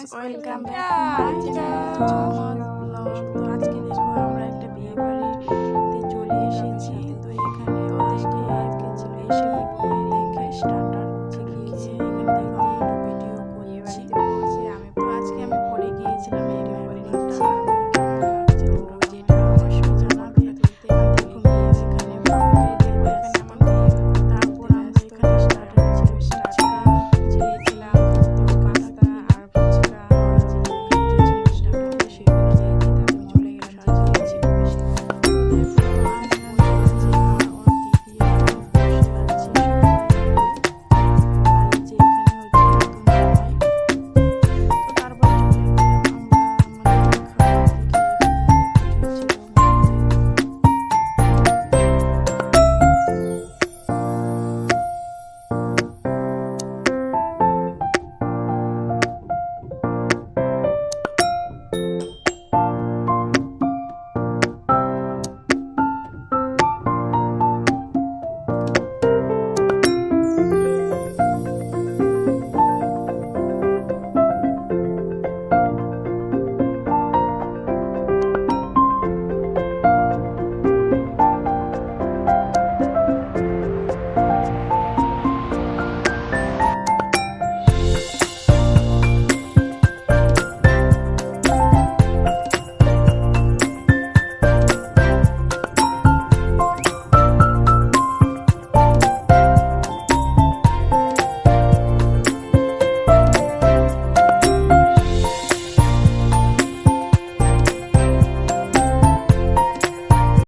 friends welcome back to my channel